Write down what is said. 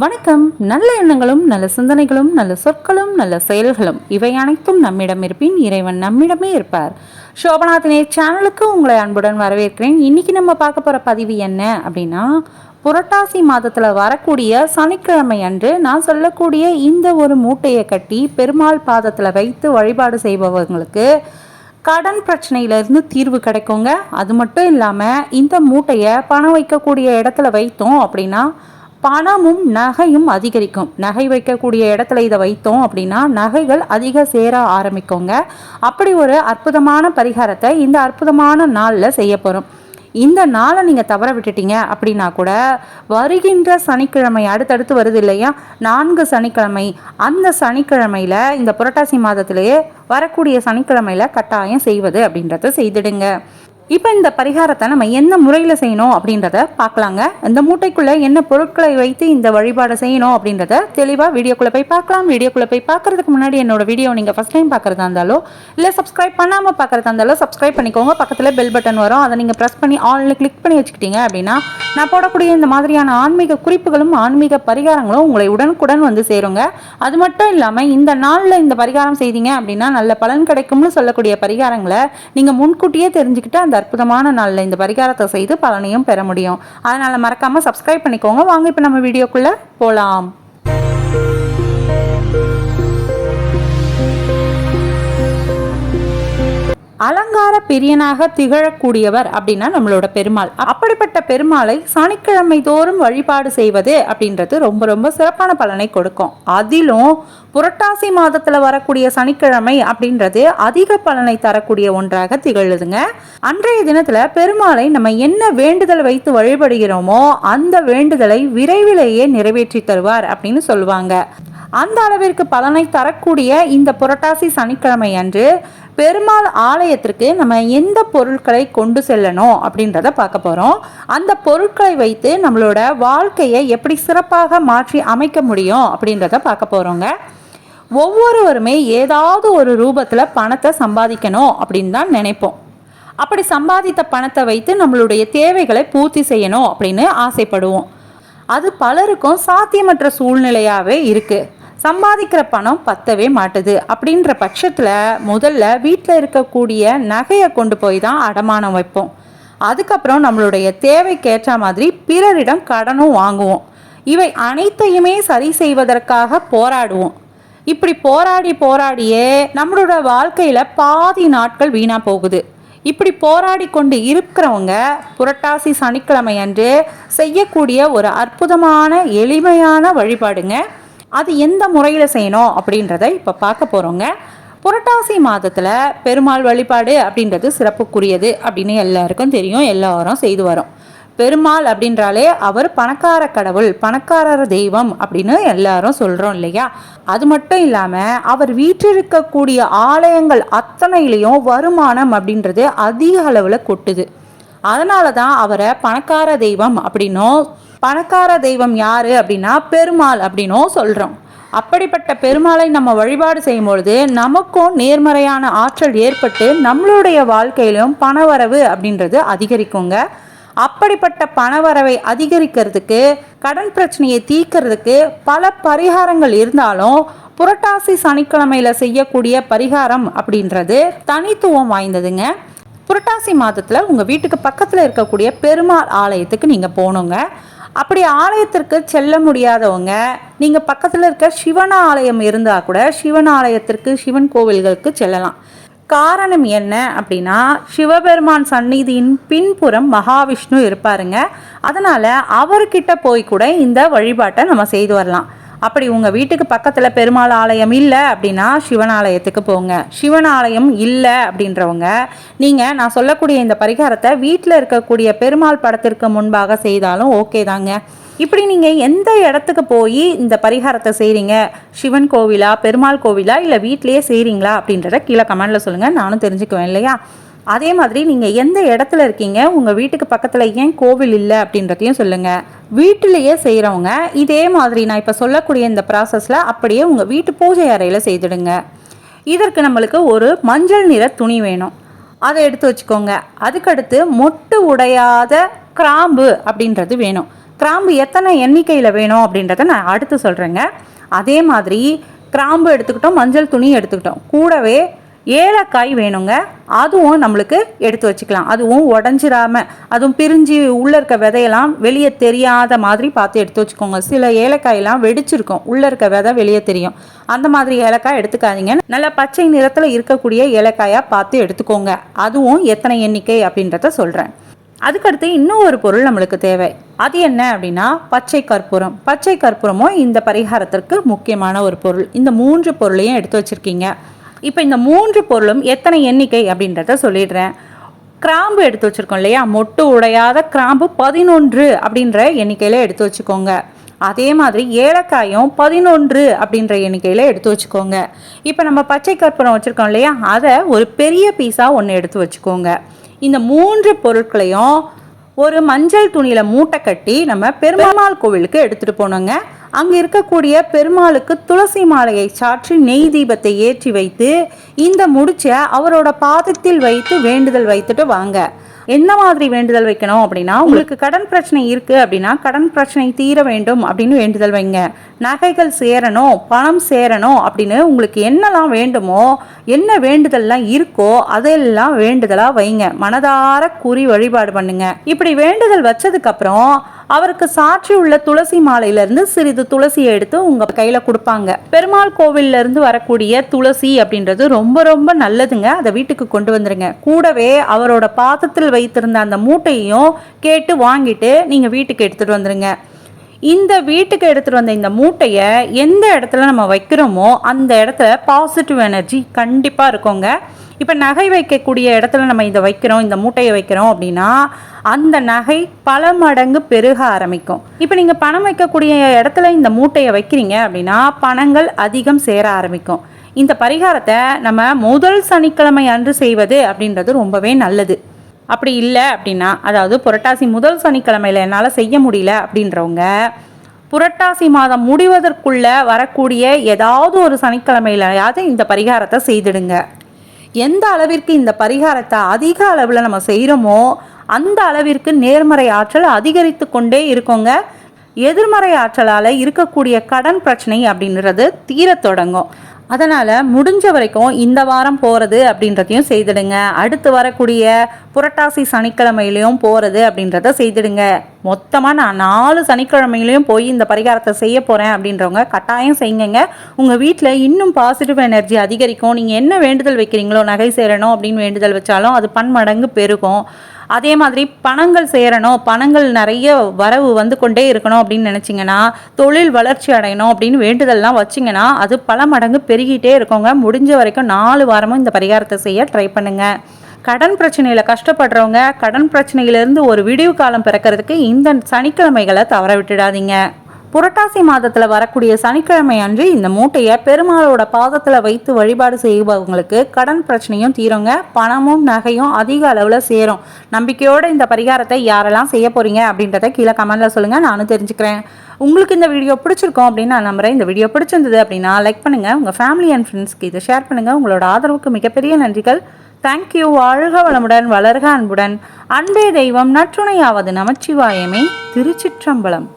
வணக்கம். நல்ல எண்ணங்களும் நல்ல சிந்தனைகளும் நல்ல சொற்களும் நல்ல செயல்களும் இவை அனைத்தும் நம்மிடம் இருப்பின் இறைவன் நம்மிடமே இருப்பார். சோபநாதனே சேனலுக்கு உங்களை அன்புடன் வரவேற்கிறேன். இன்னைக்கு நம்ம பார்க்க போகிற பதிவு என்ன அப்படின்னா புரட்டாசி மாதத்தில் வரக்கூடிய சனிக்கிழமை அன்று நான் சொல்லக்கூடிய இந்த ஒரு மூட்டையை கட்டி பெருமாள் பாதத்தில் வைத்து வழிபாடு செய்பவங்களுக்கு கடன் பிரச்சனையிலேருந்து தீர்வு கிடைக்குங்க. அது மட்டும் இல்லாமல் இந்த மூட்டையை பணம் வைக்கக்கூடிய இடத்துல வைத்தோம் அப்படின்னா பணமும் நகையும் அதிகரிக்கும். நகை வைக்கக்கூடிய இடத்துல இதை வைத்தோம் அப்படின்னா நகைகள் அதிக சேர ஆரம்பிக்குங்க. அப்படி ஒரு அற்புதமான பரிகாரத்தை இந்த அற்புதமான நாளில் செய்ய போகிறோம் இந்த நாளை நீங்கள் தவற விட்டுட்டீங்க அப்படின்னா கூட வருகின்ற சனிக்கிழமை அடுத்தடுத்து வருது இல்லையா? நான்கு சனிக்கிழமை. அந்த சனிக்கிழமையில் இந்த புரட்டாசி மாதத்திலேயே வரக்கூடிய சனிக்கிழமையில் கட்டாயம் செய்வது அப்படின்றத செய்திடுங்க. இப்போ இந்த பரிகாரத்தை நம்ம என்ன முறையில் செய்யணும் அப்படின்றத பார்க்கலாங்க. இந்த மூட்டைக்குள்ளே என்ன பொருட்களை வைத்து இந்த வழிபாடை செய்யணும் அப்படின்றத தெளிவாக வீடியோக்குள்ளே போய் பார்க்கலாம். வீடியோக்குள்ளே போய் பார்க்குறதுக்கு முன்னாடி என்னோட வீடியோ நீங்கள் ஃபஸ்ட் டைம் பார்க்குறதா இருந்தாலோ இல்லை சப்ஸ்கிரைப் பண்ணாமல் பார்க்குறதா இருந்தாலோ சப்ஸ்கிரைப் பண்ணிக்கோங்க. பக்கத்தில் பெல் பட்டன் வரும். அதை நீங்கள் ப்ரெஸ் பண்ணி ஆன்லைன் கிளிக் பண்ணி வச்சுக்கிட்டீங்க அப்படின்னா நான் போடக்கூடிய இந்த மாதிரியான ஆன்மீக குறிப்புகளும் ஆன்மீக பரிகாரங்களும் உங்களை உடனுக்குடன் வந்து சேருங்க. அது மட்டும் இல்லாமல் இந்த நாளில் இந்த பரிகாரம் செய்தீங்க அப்படின்னா நல்ல பலன் கிடைக்கும்னு சொல்லக்கூடிய பரிகாரங்களை நீங்கள் முன்கூட்டியே தெரிஞ்சுக்கிட்டு இந்த அற்புதமான நாளில் இந்த பரிகாரத்தை செய்து பலனையும் பெற முடியும். அதனால் மறக்காமல் சப்ஸ்கிரைப் பண்ணிக்கோங்க. வாங்க இப்போ நம்ம வீடியோக்குள்ளே போகலாம் அலங்கார பிரியனாக திகழக்கூடியவர் அப்படின்னா நம்மளோட பெருமாள். அப்படிப்பட்ட பெருமாளை சனிக்கிழமை தோறும் வழிபாடு செய்வது அப்படின்றது ரொம்ப ரொம்ப சிறப்பான பலனை கொடுக்கும். அதிலும் புரட்டாசி மாதத்துல வரக்கூடிய சனிக்கிழமை அப்படின்றது அதிக பலனை தரக்கூடிய ஒன்றாக திகழுதுங்க. அன்றைய தினத்துல பெருமாளை நம்ம என்ன வேண்டுதல் வைத்து வழிபடுகிறோமோ அந்த வேண்டுதலை விரைவிலேயே நிறைவேற்றி தருவார் அப்படின்னு சொல்லுவாங்க. அந்த அளவிற்கு பலனை தரக்கூடிய இந்த புரட்டாசி சனிக்கிழமை அன்று பெருமாள் ஆலயத்திற்கு நம்ம எந்த பொருட்களை கொண்டு செல்லணும் அப்படின்றத பார்க்க போகிறோம் அந்த பொருட்களை வைத்து நம்மளோட வாழ்க்கையை எப்படி சிறப்பாக மாற்றி அமைக்க முடியும் அப்படின்றத பார்க்க போகிறோங்க ஒவ்வொருவருமே ஏதாவது ஒரு ரூபத்தில் பணத்தை சம்பாதிக்கணும் அப்படின்னு தான் நினைப்போம். அப்படி சம்பாதித்த பணத்தை வைத்து நம்மளுடைய தேவைகளை பூர்த்தி செய்யணும் அப்படின்னு ஆசைப்படுவோம். அது பலருக்கும் சாத்தியமற்ற சூழ்நிலையாகவே இருக்குது சம்பாதிக்கிற பணம் பத்தவே மாட்டுது. அப்படின்ற பட்சத்தில் முதல்ல வீட்டில் இருக்கக்கூடிய நகையை கொண்டு போய் தான் அடமானம் வைப்போம். அதுக்கப்புறம் நம்மளுடைய தேவைக்கேற்ற மாதிரி பிறரிடம் கடனும் வாங்குவோம். இவை அனைத்தையுமே சரி செய்வதற்காக போராடுவோம். இப்படி போராடி போராடியே நம்மளோட வாழ்க்கையில் பாதி நாட்கள் வீணாக போகுது. இப்படி போராடி கொண்டு இருக்கிறவங்க புரட்டாசி சனிக்கிழமை அன்று செய்யக்கூடிய ஒரு அற்புதமான எளிமையான வழிபாடுங்க. அது எந்த முறையில் செய்யணும் அப்படின்றத இப்போ பார்க்க போகிறோங்க புரட்டாசி மாதத்தில் பெருமாள் வழிபாடு அப்படின்றது சிறப்புக்குரியது அப்படின்னு எல்லாருக்கும் தெரியும் எல்லாரும் செய்து வரோம். பெருமாள் அப்படின்றாலே அவர் பணக்கார கடவுள் பணக்காரர் தெய்வம் அப்படின்னு எல்லாரும் சொல்கிறோம் இல்லையா? அது மட்டும் இல்லாமல் அவர் வீற்றிருக்கக்கூடிய ஆலயங்கள் அத்தனையிலையும் வருமானம் அப்படின்றது அதிக அளவில் கொட்டுது. அதனால தான் அவரை பணக்கார தெய்வம் அப்படின்னும். பணக்கார தெய்வம் யாரு அப்படின்னா பெருமாள் அப்படின்னும் சொல்கிறோம் அப்படிப்பட்ட பெருமாளை நம்ம வழிபாடு செய்யும் பொழுது நமக்கும் நேர்மறையான ஆற்றல் ஏற்பட்டு நம்மளுடைய வாழ்க்கையிலும் பணவரவு அப்படின்றது அதிகரிக்குங்க. அப்படிப்பட்ட பணவரவை அதிகரிக்கிறதுக்கு கடன் பிரச்சனையை தீர்க்கறதுக்கு பல பரிகாரங்கள் இருந்தாலும் புரட்டாசி சனிக்கிழமையில் செய்யக்கூடிய பரிகாரம் அப்படின்றது தனித்துவம் வாய்ந்ததுங்க. புரட்டாசி மாதத்தில் உங்கள் வீட்டுக்கு பக்கத்தில் இருக்கக்கூடிய பெருமாள் ஆலயத்துக்கு நீங்கள் போகணுங்க. அப்படி ஆலயத்திற்கு செல்ல முடியாதவங்க நீங்கள் பக்கத்தில் இருக்க சிவன் ஆலயம் இருந்தால் கூட சிவன் ஆலயத்திற்கு சிவன் கோவில்களுக்கு செல்லலாம். காரணம் என்ன அப்படின்னா சிவபெருமான் சந்நிதியின் பின்புறம் மகாவிஷ்ணு இருப்பாருங்க. அதனால் அவர்கிட்ட போய் கூட இந்த வழிபாட்டை நம்ம செய்து வரலாம். அப்படி உங்கள் வீட்டுக்கு பக்கத்தில் பெருமாள் ஆலயம் இல்லை அப்படின்னா சிவன் ஆலயத்துக்கு போங்க. சிவன் ஆலயம் இல்லை அப்படின்றவங்க நீங்கள் நான் சொல்லக்கூடிய இந்த பரிகாரத்தை வீட்டில் இருக்கக்கூடிய பெருமாள் படத்திற்கு முன்பாக செய்தாலும் ஓகே தாங்க. இப்படி நீங்கள் எந்த இடத்துக்கு போய் இந்த பரிகாரத்தை செய்கிறீங்க சிவன் கோவிலா பெருமாள் கோவிலா இல்லை வீட்லேயே செய்கிறீங்களா அப்படின்றத கீழே கமெண்டில் சொல்லுங்கள் நானும் தெரிஞ்சுக்குவேன் இல்லையா? அதே மாதிரி நீங்கள் எந்த இடத்துல இருக்கீங்க? உங்கள் வீட்டுக்கு பக்கத்தில் ஏன் கோவில் இல்லை? அப்படின்றதையும் சொல்லுங்கள் வீட்டிலேயே செய்கிறவங்க இதே மாதிரி நான் இப்போ சொல்லக்கூடிய இந்த ப்ராசஸில் அப்படியே உங்கள் வீட்டு பூஜை அறையில் செய்துடுங்க. இதற்கு நம்மளுக்கு ஒரு மஞ்சள் நிற துணி வேணும். அதை எடுத்து வச்சுக்கோங்க. அதுக்கடுத்து மொட்டு உடையாத கிராம்பு அப்படின்றது வேணும். கிராம்பு எத்தனை எண்ணிக்கையில் வேணும் அப்படின்றத நான் அடுத்து சொல்கிறேங்க அதே மாதிரி கிராம்பு எடுத்துக்கிட்டோம் மஞ்சள் துணி எடுத்துக்கிட்டோம். கூடவே ஏலக்காய் வேணுங்க. அதுவும் நம்மளுக்கு எடுத்து வச்சுக்கலாம். அதுவும் உடஞ்சிராம அதுவும் பிரிஞ்சு உள்ளே இருக்க விதையெல்லாம் வெளியே தெரியாத மாதிரி பார்த்து எடுத்து வச்சுக்கோங்க. சில ஏலக்காயெல்லாம் வெடிச்சிருக்கும். உள்ளே இருக்க விதை வெளியே தெரியும். அந்த மாதிரி ஏலக்காய் எடுத்துக்காதீங்க. நல்ல பச்சை நிறத்தில் இருக்கக்கூடிய ஏலக்காயாக பார்த்து எடுத்துக்கோங்க. அதுவும் எத்தனை எண்ணிக்கை அப்படின்றத சொல்கிறேன் அதுக்கடுத்து இன்னும் ஒரு பொருள் நம்மளுக்கு தேவை. அது என்ன அப்படின்னா பச்சை கற்பூரம். பச்சை கற்பூரமும் இந்த பரிகாரத்திற்கு முக்கியமான ஒரு பொருள். இந்த மூன்று பொருளையும் எடுத்து வச்சிருக்கீங்க. இப்போ இந்த மூன்று பொருளும் எத்தனை எண்ணிக்கை அப்படின்றத சொல்லிடுறேன். கிராம்பு எடுத்து வச்சுருக்கோம் இல்லையா? மொட்டு உடையாத கிராம்பு பதினொன்று அப்படின்ற எண்ணிக்கையில் எடுத்து வச்சுக்கோங்க. அதே மாதிரி ஏலக்காயும் பதினொன்று அப்படின்ற எண்ணிக்கையில் எடுத்து வச்சுக்கோங்க. இப்போ நம்ம பச்சை கற்பூரம் வச்சுருக்கோம் இல்லையா? அதை ஒரு பெரிய பீஸாக ஒன்று எடுத்து வச்சுக்கோங்க. இந்த மூன்று பொருட்களையும் ஒரு மஞ்சள் துணியில் மூட்டை கட்டி நம்ம பெருமாள் கோவிலுக்கு எடுத்துகிட்டு போனோங்க. அங்கே இருக்கக்கூடிய பெருமாளுக்கு துளசி மாலையை சாற்றி நெய் தீபத்தை ஏற்றி வைத்து இந்த முடிச்ச அவரோட பாதத்தில் வைத்து வேண்டுதல் வைத்துட்டு வாங்க. எந்த மாதிரி வேண்டுதல் வைக்கணும் அப்படின்னா உங்களுக்கு கடன் பிரச்சனை இருக்கு அப்படின்னா கடன் பிரச்சனை தீர வேண்டும் அப்படின்னு வேண்டுதல் வைங்க. நகைகள் சேரணும் பணம் சேரணும் அப்படின்னு உங்களுக்கு என்னெல்லாம் வேண்டுமோ என்ன வேண்டுதல்லாம் இருக்கோ அதெல்லாம் வேண்டுதலா வைங்க. மனதார கூறி வழிபாடு பண்ணுங்க. இப்படி வேண்டுதல் வச்சதுக்கு அப்புறம் அவருக்கு சாட்சி உள்ள துளசி மாலையிலிருந்து சிறிது துளசியை எடுத்து உங்க கையில கொடுப்பாங்க. பெருமாள் கோவில்ல இருந்து வரக்கூடிய துளசி அப்படின்றது ரொம்ப ரொம்ப நல்லதுங்க. அதை வீட்டுக்கு கொண்டு வந்துருங்க. கூடவே அவரோட பாதத்தில் வைத்திருந்த அந்த மூட்டையும் கேட்டு வாங்கிட்டு நீங்க வீட்டுக்கு எடுத்துட்டு வந்துருங்க. இந்த வீட்டுக்கு எடுத்துகிட்டு வந்த இந்த மூட்டையை எந்த இடத்துல நம்ம வைக்கிறோமோ அந்த இடத்துல பாசிட்டிவ் எனர்ஜி கண்டிப்பாக இருக்குங்க. இப்போ நகை வைக்கக்கூடிய இடத்துல நம்ம இதை வைக்கிறோம் இந்த மூட்டையை வைக்கிறோம் அப்படின்னா அந்த நகை பல மடங்கு பெருக ஆரம்பிக்கும். இப்போ நீங்கள் பணம் வைக்கக்கூடிய இடத்துல இந்த மூட்டையை வைக்கிறீங்க அப்படின்னா பணங்கள் அதிகம் சேர ஆரம்பிக்கும். இந்த பரிகாரத்தை நம்ம முதல் சனிக்கிழமை அன்று செய்வது அப்படின்றது ரொம்பவே நல்லது. அப்படி இல்லை அப்படின்னா அதாவது புரட்டாசி முதல் சனிக்கிழமையில் என்னால் செய்ய முடியல அப்படின்றவங்க புரட்டாசி மாதம் முடிவதற்குள்ள வரக்கூடிய ஏதாவது ஒரு சனிக்கிழமையிலையாவது இந்த பரிகாரத்தை செய்திடுங்க. எந்த அளவிற்கு இந்த பரிகாரத்தை அதிக அளவில் நம்ம செய்கிறோமோ அந்த அளவிற்கு நேர்மறை ஆற்றல் அதிகரித்து கொண்டே இருக்கோங்க. எதிர்மறை ஆற்றலால் இருக்கக்கூடிய கடன் பிரச்சனை அப்படின்றது தீரத் தொடங்கும். அதனால் முடிஞ்ச வரைக்கும் இந்த வாரம் போகிறது அப்படின்றதையும் செய்திடுங்க. அடுத்து வரக்கூடிய புரட்டாசி சனிக்கிழமையிலையும் போகிறது அப்படின்றத செய்திடுங்க. மொத்தமாக நான் நாலு சனிக்கிழமையிலையும் போய் இந்த பரிகாரத்தை செய்ய போகிறேன் அப்படின்றவங்க கட்டாயம் செய்யுங்க. உங்கள் வீட்டில் இன்னும் பாசிட்டிவ் எனர்ஜி அதிகரிக்கும். நீங்கள் என்ன வேண்டுதல் வைக்கிறீங்களோ நகை சேரணும் அப்படின்னு வேண்டுதல் வச்சாலும் அது பன்மடங்கு பெருகும். அதே மாதிரி பணங்கள் சேரணும் பணங்கள் நிறைய வரவு வந்து கொண்டே இருக்கணும் அப்படின்னு நினச்சிங்கன்னா தொழில் வளர்ச்சி அடையணும் அப்படின்னு வேண்டுதல்லாம் வச்சிங்கன்னா அது பல மடங்கு பெருகிட்டே இருக்கோங்க. முடிஞ்ச வரைக்கும் நாலு வாரமும் இந்த பரிகாரத்தை செய்ய ட்ரை பண்ணுங்கள் கடன் பிரச்சனையில் கஷ்டப்படுறவங்க கடன் பிரச்சனையிலேருந்து ஒரு விடிவு காலம் பிறக்கிறதுக்கு இந்த சனிக்கிழமைகளை தவற விட்டுடாதீங்க. புரட்டாசி மாதத்தில் வரக்கூடிய சனிக்கிழமை அன்று இந்த மூட்டையை பெருமாளோட பாதத்தில் வைத்து வழிபாடு செய்பவங்களுக்கு கடன் பிரச்சனையும் தீருங்க. பணமும் நகையும் அதிக அளவில் சேரும். நம்பிக்கையோடு இந்த பரிகாரத்தை யாரெல்லாம் செய்ய போகிறீங்க அப்படின்றத கீழே கமெண்டில் சொல்லுங்கள் நானும் தெரிஞ்சுக்கிறேன். உங்களுக்கு இந்த வீடியோ பிடிச்சிருக்கோம் அப்படின்னு நான் நம்புகிறேன் இந்த வீடியோ பிடிச்சிருந்தது அப்படின்னா லைக் பண்ணுங்கள் உங்கள் ஃபேமிலி அண்ட் ஃப்ரெண்ட்ஸ்க்கு இதை ஷேர் பண்ணுங்கள் உங்களோட ஆதரவுக்கு மிகப்பெரிய நன்றிகள். தேங்க்யூ வாழ்க வளமுடன் வளர்க அன்புடன். அன்பே தெய்வம் நற்றுணையாவது நமச்சிவாயமே. திருச்சிற்றம்பலம்.